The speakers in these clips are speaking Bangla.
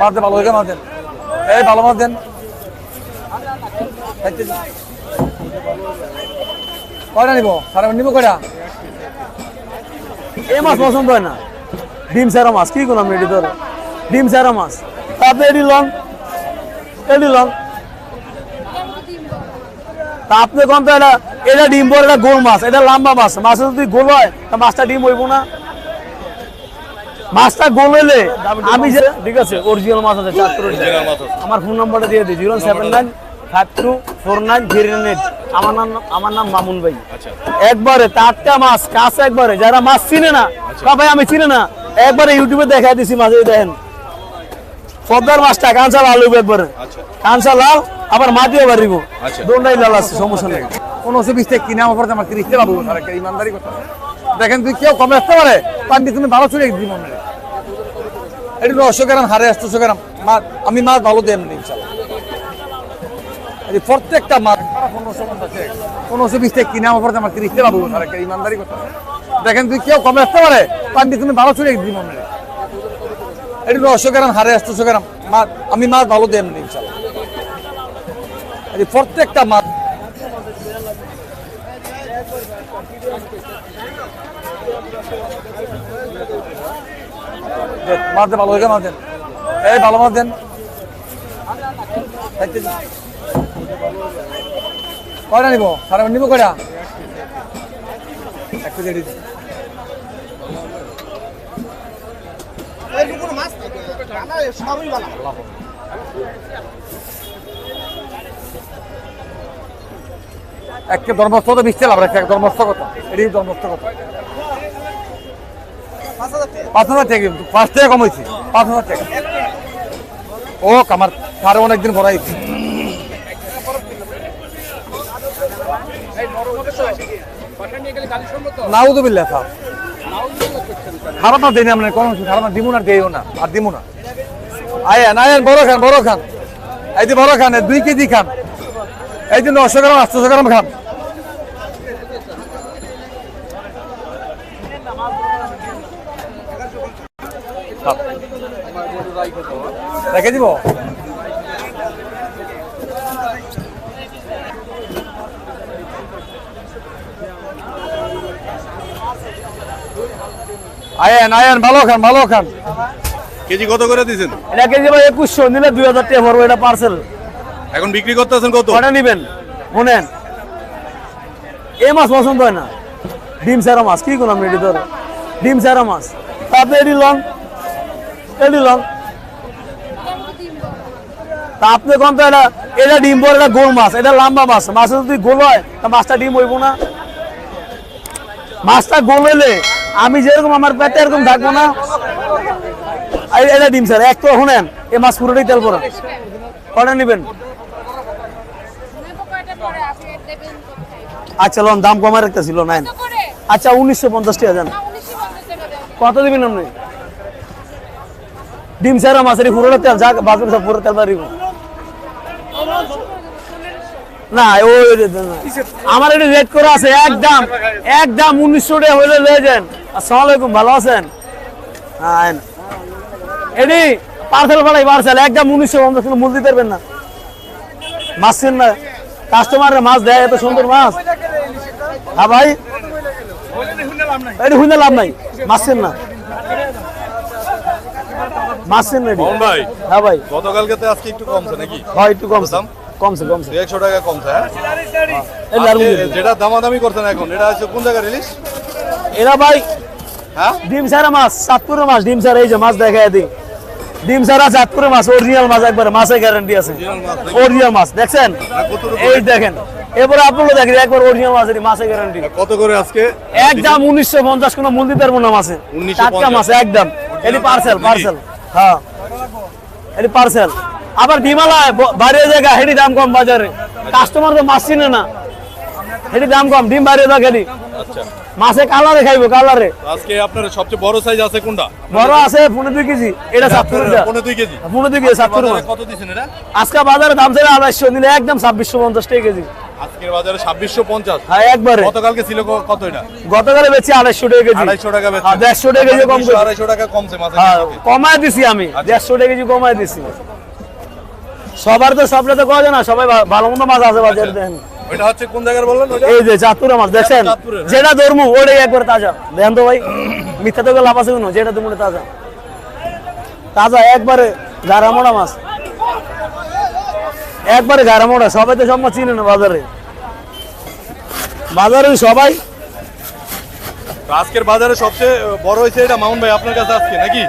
মাছ ভালো হয়ে এই, ভালো কয়টা নিব? সারা নিব কয়টা? এই মাছ পছন্দ হয় না। ডিম সারা মাছ, কি করলাম এটি ডিম সারা মাছ। তাতে এটি লং এটি লং তা আপনি কোন তো এটা এটা ডিম বড় এটা গোল মাছ এটা লম্বা মাছ। মাছ যদি গোল হয় তা মাছটা ডিম হইব না। মাছটা গোল হইলে আমি যে ঠিক আছে অরিজিনাল মাছ আছে মাছ আছে। আমার ফোন নাম্বারটা দিয়ে দিই zero seven nine five two four nine three nine eight আমার নাম আমার নাম মামুন ভাই। আচ্ছা। একবারে টাটকা মাছ কাছ একবারে। যারা মাছ চিনে না তা ভাই আমি চিনি না। একবারে ইউটিউবে দেখাই দিছি মাঝে দেখেন। পদ্মার মাছটা কাঁচা লাল একবারে। আচ্ছা। কাঁচা লাল আবার মাটিও বাড়িব আচ্ছা। দোনটাই লাল আছে সমস্যা নেই। পনেরোশো বিশ থেকে কিনে আমার পরে আমার কিনতে পাবো একটা ইমানদারি কথা। দেখেন তুই কেউ কমে আসতে পারে পান্ডি তুমি ভালো চলে দিব মনে এটি নশো গ্রাম হারে আসতেশো গ্রাম। মাছ আমি মাছ ভালো দেন ইনশাল্লাহ। প্রত্যেকটা মাছ পনেরোশো পনেরোশো বিশ থেকে কিনে আমার পরে আমার পাবো একটা ইমানদারি কথা। দেখেন তুই কেউ কমে আসতে পারে পান্ডি তুমি ভালো চলে দিব মনে এটি নশো গ্রাম হারে আসতেশো গ্রাম। মাছ আমি মাছ ভালো দেন ইনশাল্লাহ। প্রত্যেকটা মাছ। মাছ দেন ভালো মাছ দেন। এই ভালো মাছ দেন। কয়টা নিব? সারা নিব কয়টা? একটা দিয়ে দিন। একটা ধর্মস্থ তো বিশতে লাভ রাখছে ধর্মস্থ কথা। এটি ধর্মস্থ কথা। পাঁচ হাজার টাকা কিন্তু, পাঁচ টাকা কম হয়েছে পাঁচ হাজার টাকা। ও আমার সাড়ে অনেকদিন ভরাইছি। নাউদুবিল্লাহ স্যার। খারাপ না না না আর দিব না। বড় খান বড় খান। এই যে বড় খান দুই কেজি খান। এই যে নশো গ্রাম আটশো গ্রাম খান রেখে দিব? আয়েন আয়েন ভালো খান ভালো খান। কেজি কত করে দিয়েছেন এটা কেজি ভাই একুশশো নিলে দুই হাজার টাকা পড়ব এটা পার্সেল এখন বিক্রি করতেছেন কত? কটা নিবেন? শুনেন। এই মাছ পছন্দ হয় না। ডিম সারা মাছ, কি করলাম এটি তোর ডিম সারা মাছ। তাতে এটি লং এটি লং তা আপনি তো এটা এটা ডিম বড় এটা গোল মাছ, এটা লম্বা মাছ। মাছ যদি গোল হয়, তা মাছটা ডিম হইব না। মাছটা গোল হইলে আমি যেরকম আমার পেটে এরকম থাকব না। এটা ডিম স্যার এক তো শুনেন, এ মাছ পুরোটাই তেল পড়া কটা নিবেন নেব কয়টা পরে আপনি দেবেন কোথায়? আচ্ছা লোন দাম কমার একটা ছিল নাইন আচ্ছা উনিশশো পঞ্চাশ টাকা দেন। না, 1950 টাকা দেন। কত দিবেন আপনি? ডিম সারা মাছের পুরোটা তেল যা বাজার সব পুরো তেল বাড়িব না ওই। আমার এটা রেট করা আছে একদম একদম উনিশশো টাকা হইলে লয়ে যান। আসসালামু আলাইকুম ভালো আছেন? হ্যাঁ আইন। এডি পার্সেল পাঠাই পার্সেল একদম উনিশশো পঞ্চাশ মূল দিতে পারবেন না। মাছ না কাস্টমারের মাছ দেয় এত সুন্দর মাছ। হ্যাঁ ভাই। এটি হুইনে লাভ নাই। না। ভাই হ্যাঁ ভাই। গতকালকে তো আজকে একটু কমছে নাকি? হয় একটু কমছে। কমছে কমছে। একশো টাকা কমছে হ্যাঁ। যেটা দামাদামি করছেন এখন এটা হচ্ছে কোন জায়গায় রিলিজ এরা ভাই হ্যাঁ? ডিম সারা মাছ মাছ ডিম সারা এই যে মাছ দিই। ডিম সারা চাঁদপুরের মাছ অরিজিনাল মাছ একবারে মাছের গ্যারান্টি আছে। অরিজিনাল মাছ দেখছেন? এই দেখেন। এবারে আপনারা দেখেন একবার অরিজিনাল মাছের মাছের গ্যারান্টি কত করে আজকে? একদম কোনো মূল দিতে পারব না মাছে টাটকা মাছ একদম। এটি পার্সেল পার্সেল হ্যাঁ। এটি পার্সেল আবার ডিমালায় বাইরে জায়গা হেডি দাম কম বাজারে। কাস্টমার তো মাছ চিনে না। হেডি দাম কম ডিম বাইরে হেডি আচ্ছা। মাছে কালারে খাইবো কালারে আজকে আপনার সবচেয়ে বড় সাইজ আছে কোনটা? বড় আছে পনেরো দুই কেজি। এটা কেজি। পনেরো দুই কেজি সাতপুর বাজারে কত এটা? আজকে বাজারে দাম ছিল আড়াইশো নিলে একদম ছাব্বিশশো পঞ্চাশ টাকা কেজি। আজকের বাজারে ছাব্বিশশো পঞ্চাশ। হ্যাঁ একবারে। গতকালকে ছিল কত এটা? গতকালে বেচি আড়াইশো টাকা কেজি। আড়াইশো টাকা বেচছেন। হ্যাঁ, দেড়শো টাকা কেজি কম দুইশো, করে। আড়াইশো টাকা কমছে মাছের হ্যাঁ কমায় দিছি আমি। দেড়শো টাকা কেজি কমায় দিছি। সবার তো সবটা তো যায় না সবাই ভালো মন্দ মাছ আছে বাজারে দেখেন। ওইটা হচ্ছে কোন জায়গার বললেন? এই যে চাতুরা মাছ হ্যাঁ। যেটা ধরমু ওটাই একবার তাজা। দেখেন তো ভাই মিথ্যা তো লাভ আছে কোনো? যেটা তুমি তাজা। তাজা একবারে গারামোড়া মাছ। একবারে গারামোড়া সবাই তো সব চিনে না বাজারে। বাজারে সবাই। আজকের বাজারে সবচেয়ে বড় হয়েছে এটা মামুন ভাই আপনার কাছে আজকে নাকি।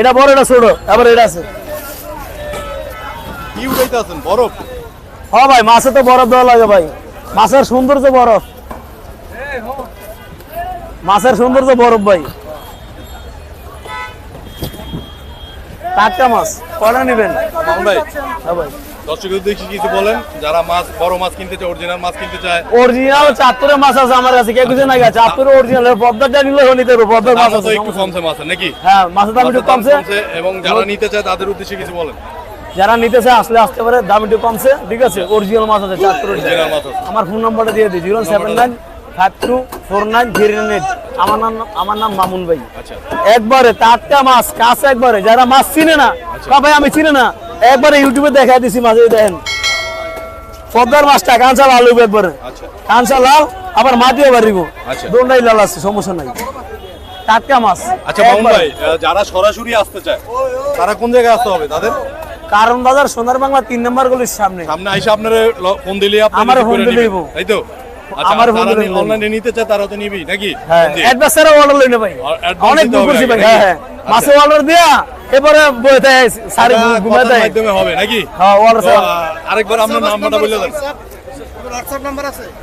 এটা বড় এটা ছোট আবার এটা আছে। কি উঠাইতে আছেন বরফ? হ্যাঁ ভাই মাছে তো বরফ দেওয়া লাগে ভাই। মাছের সৌন্দর্য বরফ। মাছের সৌন্দর্য বরফ ভাই। টাটকা মাছ কটা নেবেন? ভাই হ্যাঁ ভাই। দর্শকদের দেখি কিছু বলেন? যারা মাছ বড় মাছ কিনতে চায় অরিজিনাল মাছ কিনতে চায়। অরিজিনাল মাছ আছে আমার কাছে কেউ কিছু না গেছে চাঁদপুরের অরিজিনাল পদ্মাটা নিলে নিতে পদ্মার মাছ আছে একটু কমছে মাছের নাকি? হ্যাঁ মাছের দাম একটু কমছে। কমছে এবং যারা নিতে চায় তাদের উদ্দেশ্যে কিছু বলেন। যারা নিতে চায় আসলে আসতে পারে দাম একটু কমছে ঠিক আছে? অরিজিনাল মাছ আছে অরিজিনাল মাছ আছে। আমার ফোন নাম্বারটা দিয়ে দিই zero seven nine five two four nine three nine eight. আমার নাম আমার নাম মামুন ভাই। আচ্ছা। একবারে টাটকা মাছ কাছে একবারে। যারা মাছ চিনে না আচ্ছা। ভাই আমি চিনি না। একবারে ইউটিউবে দেখাই দিছি দেখেন। পদ্মার মাছটা কাঁচা লাল হইব একবারে। আচ্ছা। কাঁচা লাল আবার মাটিও বাড়িব। দোনটাই লাল আছে সমস্যা নাই। টাটকা মাছ আচ্ছা মামুন ভাই যারা সরাসরি আসতে চায় তারা কোন জায়গায় আসতে হবে তাদের? কারণ বাজার সোনার বাংলা তিন নম্বর গলির সামনে। সামনে আইসা আপনারা ফোন দিলে আপনি আমারে ফোন তাই তো? আমারে ফোন অনলাইনে নিতে চায় তারা তো নিবি নাকি? হ্যাঁ অ্যাডভান্স ছাড়া অর্ডার লইনে ভাই অনেক দূর করছি ভাই হ্যাঁ হ্যাঁ। মাসে অর্ডার দিয়া এরপরে বইতে সারি মাধ্যমে হবে নাকি? হ্যাঁ অর্ডার আরেকবার আপনার নাম্বারটা বলে দেন।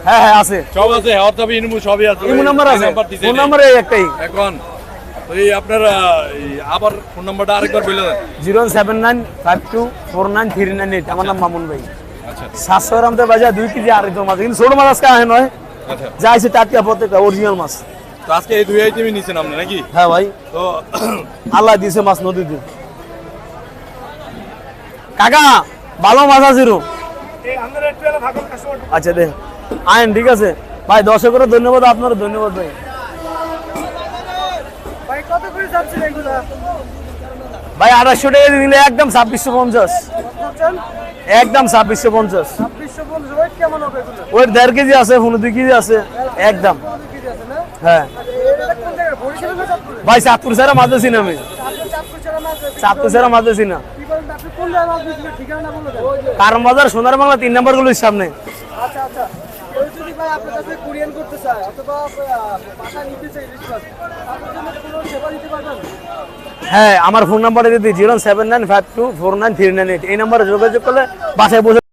হ্যাঁ হ্যাঁ আছে। সব আছে হোয়াটসঅ্যাপ ইনবু সবই আছে। ইমো নাম্বার আছে। ফোন নাম্বার একটাই। এখন এই আপনার আবার ফোন নাম্বারটা আরেকবার বলে দেন। Zero seven nine five two four nine three nine eight. আমার নাম মামুন ভাই। আচ্ছা সাতশো গ্রাম থেকে বাজা দুই কেজি আড়াইশো মাছ। কিন্তু ছোট মাছ আজকে আহে নয়। আচ্ছা। যা আছে টাটকা প্রত্যেকটা অরিজিনাল মাছ। তো আজকে এই দুই আইটেমই নিছেন আপনি নাকি? হ্যাঁ ভাই। তো আল্লাহ দিয়েছে মাছ নদীতে। কাকা ভালো মাছ আছে রো। আচ্ছা দে। আইন ঠিক আছে। ভাই দর্শকেরও ধন্যবাদ আপনারও ধন্যবাদ ভাই। ভাই আড়াইশো টাকা দিলে একদম ছাব্বিশশো পঞ্চাশ। একদম ছাব্বিশশো পঞ্চাশ। ওই দেড় কেজি আছে, পনেরো দুই কেজি আছে, একদম। হ্যাঁ। ভাই, চাঁদপুর ছাড়া মাছ আছি আমি। চাঁদপুর ছাড়া মাছ আছি কারণ বাজার সোনার বাংলা তিন নম্বরগুলোর সামনে। ভাই করতে চায় হ্যাঁ আমার ফোন নাম্বারটা যদি zero seven nine five two four nine three nine eight. এই নাম্বারে যোগাযোগ করলে বাসায় বসে